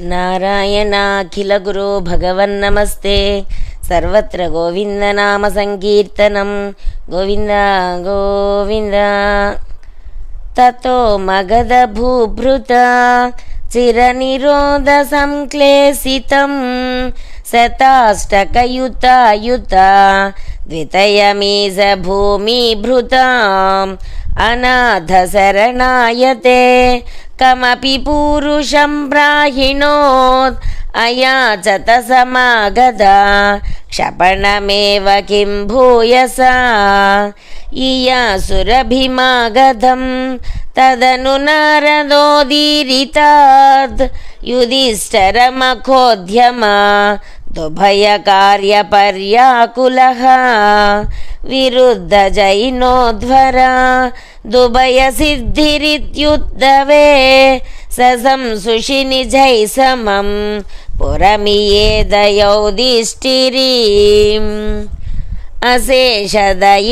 నారాయణాఖిలగురో భగవన్నమస్తే. సర్వత్ర గోవిందనామ సంకీర్తనం. గోవింద గోవింద. తతో మగధ భూభృత చిరనిరోధ సంక్లేశితం. శతాష్టకయుతాయుత ద్వితయమీజ భూమిభృతాం. అనాథ శరణాయతే కమపి పూరుషం ప్రాహిణోత్ అయాచత సమాగత క్షపణమేవ కిం భూయసా ఇయాసురభిమాగధం తదను నారదోదీరితాద్ యుధిష్ఠరమఖోద్యమా దుభయకార్యపర్యాకులः విరుద్ధజైనోధ్వర దుభయసిద్ధిరిత్యుద్దవే ససంసుషి నిజై సమం పురమియేదయౌదిష్టిరీం అశేషదయితాయుతే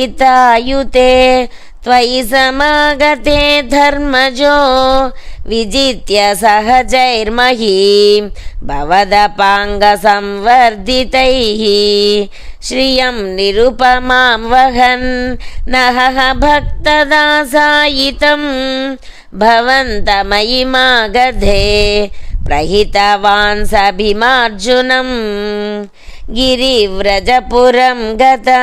त्वयि समागते धर्मजो विजित्य सहजैर्महीं भवदपाङ्गसंवर्धितैः श्रियं निरुपमां वहन् नहः भक्तदासायितं भवन्तमयि मागधे प्रहितवान् स भीमार्जुनं गिरिव्रजपुरं गता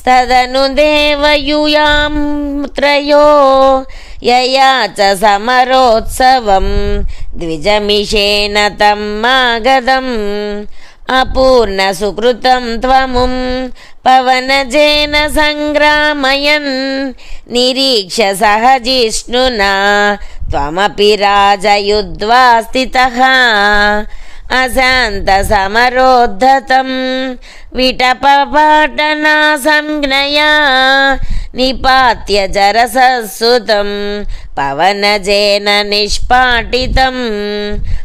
स्तदनु देवयुयां त्रयो यया च समरोत्सवं द्विजमिषेण तं मागधम् अपूर्णसुकृतं त्वमुं पवनजेन सङ्ग्रामयन् निरीक्ष्य सह जिष्णुना त्वमपि राजयुद्वा स्थितः अशान्तसमरोद्धतं विटपपाटना संज्ञया निपात्य जरससुतं पवनजेन निष्पाटितं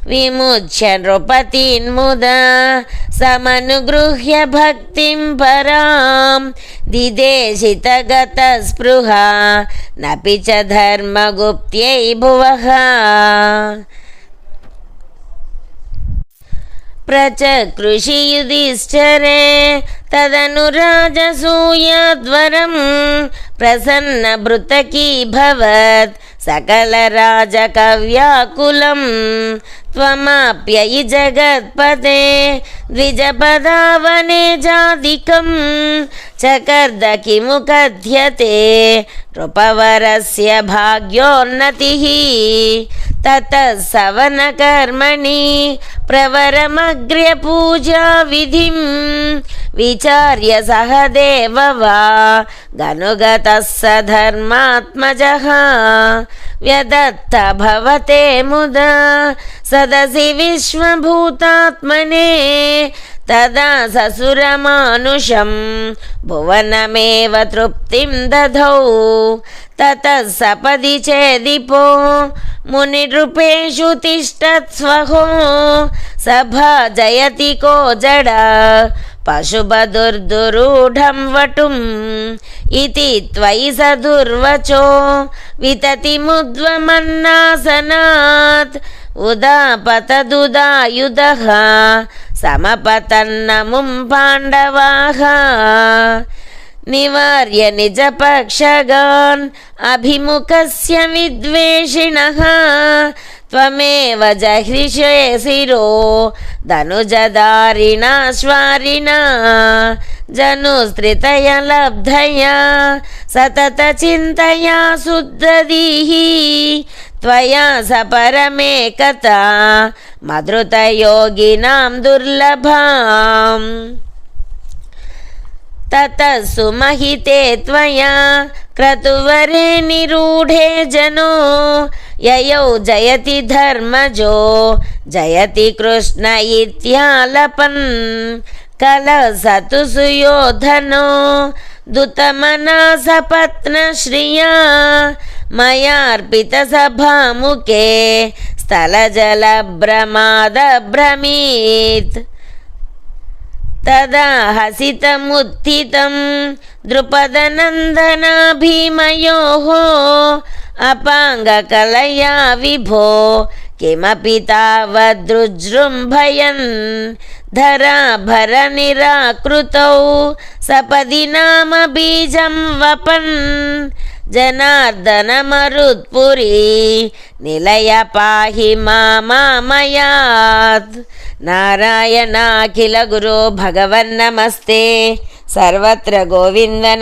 विमुच्य नृपतीन्मुदा समनुगृह्य भक्तिं परां दिदेशितगतस्पृहा नपि च धर्मगुप्त्यै भुवः प्रचकृषि युधिष्ठरे तदनुराजसूयाद्वरं प्रसन्नभृतकीभवत् सकलराजकव्याकुलं त्वमाप्ययि जगत्पते द्विजपदावने जादिकं चकर्द किमु कथ्यते नृपवरस्य भाग्योन्नतिः ततः सवनकर्मणि प्रवरमग्र्यपूजाविधिं विचार्य सह देव वा गनुगतः स धर्मात्मजः व्यदत्त भवते मुदा सदसि विश्वभूतात्मने तदा ससुरमानुषं भुवनमेव तृप्तिं दधौ ततः सपदि चेदिपो मुनिनृपेषु तिष्ठत्स्वहो सभा जयति को जडा పశుభదుర్దురూఢం వటుం ఇది త్వయి సదుర్వచో వితతిముద్వమన్నాసనాత్ ఉదాపతదుదాయుధ సమపతన్నముం పాండవాహ నివార్య నిజపక్షగాన్ అభిముఖస్య విద్వేషిణ विद्वेषिणः त्वमेव जहृषे शिरो धनुजदारिणा स्वारिणा जनुस्त्रितया लब्धया सततचिन्तया शुद्धदीः त्वया स परमेकता मधुतयोगिनां दुर्लभाम् ततः सुमहिते त्वया क्रतुवरे निरूढे जनो యయౌ జయతి ధర్మజో జయతి కృష్ణ ఇత్యాలపన్ కలసతు సుయోధనో దుతమనా సపత్నశ్రియా మయార్పిత సభాముఖే స్థలజల భ్రమాద భ్రమీత్. తదా హసితముత్థితం ద్రుపదనందనా భీమయోహో अपाङ्गकलया विभो किमपि तावदृजृम्भयन् धराभरनिराकृतौ सपदि नाम बीजं वपन् जनार्दनमरुत्पुरी निलय पाहि मामामयात् नारायणाखिल गुरो भगवन्नमस्ते सर्वत्र गोविन्दन